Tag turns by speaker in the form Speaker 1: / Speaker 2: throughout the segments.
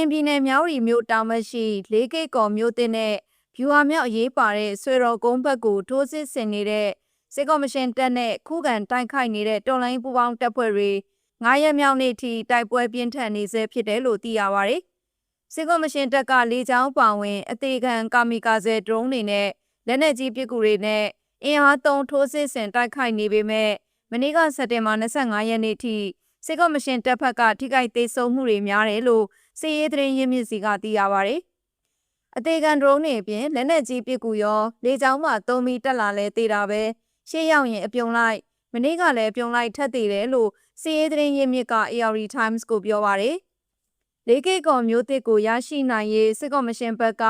Speaker 1: ရင်ပြည်နယ်မြောက်ရီမြို့တောင်ဘက်ရှိလေးကိတ်ကော်မြို့တင်နဲ့ဗျူဟာမြောက်အရေးပါတဲ့ဆွေတော်ကုန်းဘက်ကိုထိုးစစ်ဆင်နေတဲ့စစ်ကော်မရှင်တပ်နဲ့ခုခံတိုက်ခိုက်နေတဲ့တော်လိုင်းပူပေါင်းတပ်ဖွဲ့တွေ9ရက်မြောက်နေ့ထိတိုက်ပွဲပြင်းထန်နေဆဲဖြစ်တယ်လို့သိရပါတယ်။စစ်ကော်မရှင်တပ်ကလေကြောင်းပါဝင်အသေးခံကာမီကာဇယ်ဒရုန်းတွေနဲ့လက်နက်ကြီးပစ်ကူတွေနဲ့အင်အားသုံးထိုးစစ်ဆင်တိုက်ခိုက်နေပေမဲ့မနေ့ကစက်တင်ဘာ25ရက်နေ့ထိ စစ်ကော်မရှင်တပ်ဖက်ကထိခိုက်သေးဆုံးမှုတွေများတယ်လို့စစ်ရေးသတင်းရင်းမြစ်စီကသိရပါတယ်။အသေးခံဒရုန်းတွေအပြင်လက်နက်ကြီးပစ်ကူရောလေကြောင်းမှသုံးပြီးတက်လာလဲသေးတာပဲရှေ့ရောက်ရင်အပြုံလိုက်မနေ့ကလည်းအပြုံလိုက်ထက်သေးတယ်လို့စစ်ရေးသတင်းရင်းမြစ်က AR Times ကိုပြောပါတယ်။လေးကိတ်ကော်မျိုးတစ်ကိုရရှိနိုင်ရေးစစ်ကော်မရှင်ဘက်က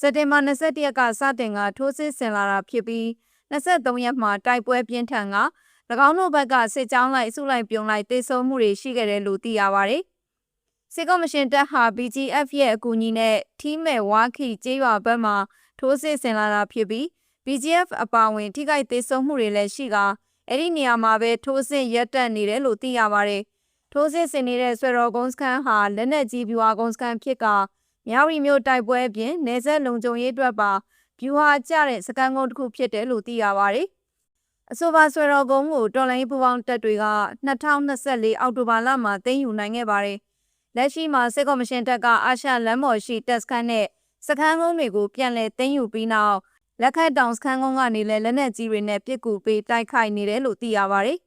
Speaker 1: စက်တင်ဘာ21ရက်ကစတင်ကထိုးစစ်ဆင်လာတာဖြစ်ပြီး23ရက်မှာတိုက်ပွဲပြင်းထန်က၎ င်းတို့ဘက်ကစစ်ကြောင်းလိုက်စုလိုက်ပြုံလိုက်တေဆုံးမှုတွေရှိခဲ့တယ်လို့သိရပါတယ်။စစ်ကော်မရှင်တပ်ဟာ BGF ရဲ့အကူအညီနဲ့ထီးမဲ့ဝါခီကျေးရွာဘက်မှာထိုးစစ်ဆင်လာတာဖြစ်ပြီး BGF အပါအဝင် ထိခိုက်သေးဆုံးမှုတွေလည်းရှိကအဲ့ဒီနေရာမှာပဲထိုးစစ်ရပ်တန့်နေတယ်လို့သိရပါတယ်။ထိုးစစ်ဆင်နေတဲ့ဆွေတော်ကုန်းစခန်းဟာလက်နက်ကြီးဗျူဟာကုန်းစခန်းဖြစ်ကမြောက်ရီမျိုးတိုက်ပွဲအပြင်နေဆက်လုံခြုံရေးအတွက်ပါဗျူဟာကျတဲ့စကန်ကုန်းတစ်ခုဖြစ်တယ်လို့သိရပါတယ်။ အဆိုပါဆွေတော်ကုန်းကိုတော်လိုင်းပူပေါင်းတပ်တွေက2024အောက်တိုဘာလမှာသိမ်းယူနိုင်ခဲ့ပါတယ်။လက်ရှိမှာစစ်ကော်မရှင်တပ်ကအာရှလမ်းမော်ရှိတပ်စခန်းနဲ့စခန်းကုန်းတွေကိုပြန်လည်သိမ်းယူပြီးနောက်လက်ခတ်တောင်စခန်းကုန်းကနေလည်းလက်နက်ကြီးတွေနဲ့ပစ်ကူပေးတိုက်ခိုက်နေတယ်လို့သိရပါတယ်